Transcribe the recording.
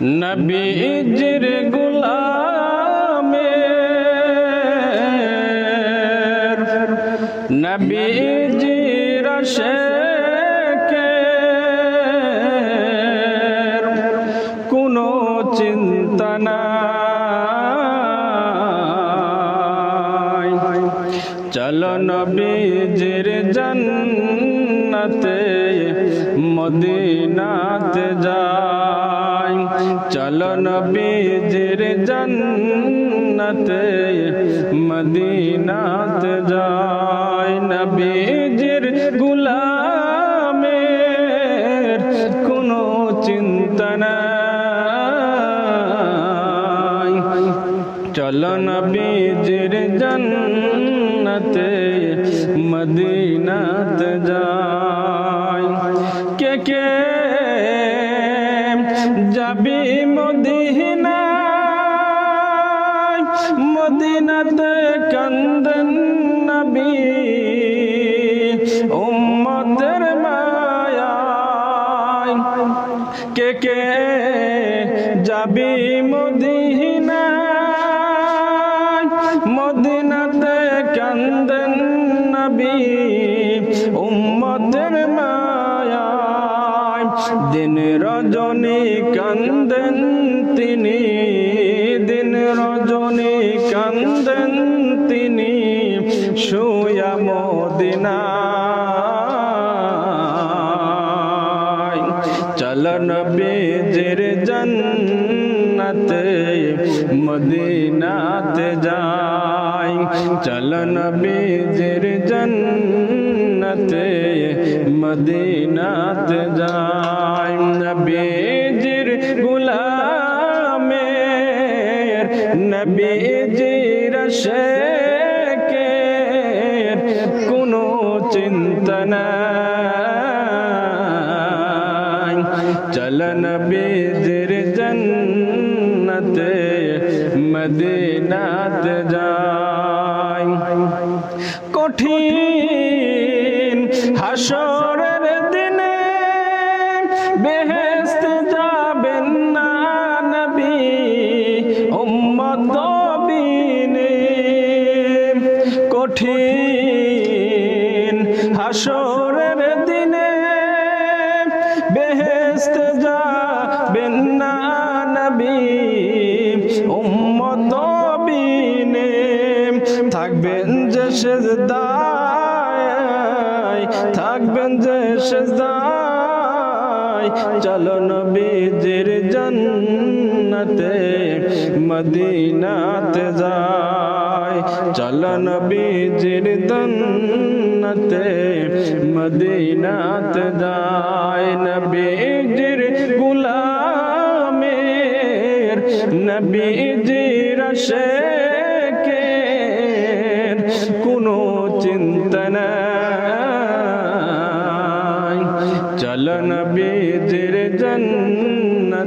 নবীজির গুলামের নবীজির শেখের কোনো চিন্তা নাই। চলো নবীজির জন্নতে মদিনাতে যাই। চলো নবীজির জন্নতে মদিনাতে যাই। নবীজির গুলামের কোনো চিন্তা নাই। চলো নবীজির জন্নতে মদিনাত যাই। কে কে যাবি মদিনা, মদিনাতে কান্দন নবী, উম্মতের মায়ায়। কে কে যাবি মদিনা, মদিনাতে কান্দন নবী, উম্মতের মায়ায় দিন রজনী কান্দন তিনি, দিন রজনী কান্দন তিনি, শুয়া মদিনায় চলন বেজের জন্নতে মদিনাতে যাই চলন বেজের জন্নতে মদিনাতে যাই নবীজির গুলামের, নবীজির শেখের কোনো চিন্তা নাই। চলন বেজের জন্নতে, মদিনাত যাই কঠিন হাসরের দিনে বেহেস্ত যাবেন না নবী, উম্মত বিনে। কঠিন হাসরের দিনে বেহেস্ত যাবেন না নবী, উম্মত বিনে। থাকবেন যে সেজদায় থাকবেন যে সেজদায়। চলো নবীজির জন্নতে, মদিনাতে যায়। চলো নবীজির জন্নতে, মদিনাতে যায়। নবীজির গুলামের, নবীজির শেখের কোনো চিন্তা চল নবীজির জন্নতে মদিনা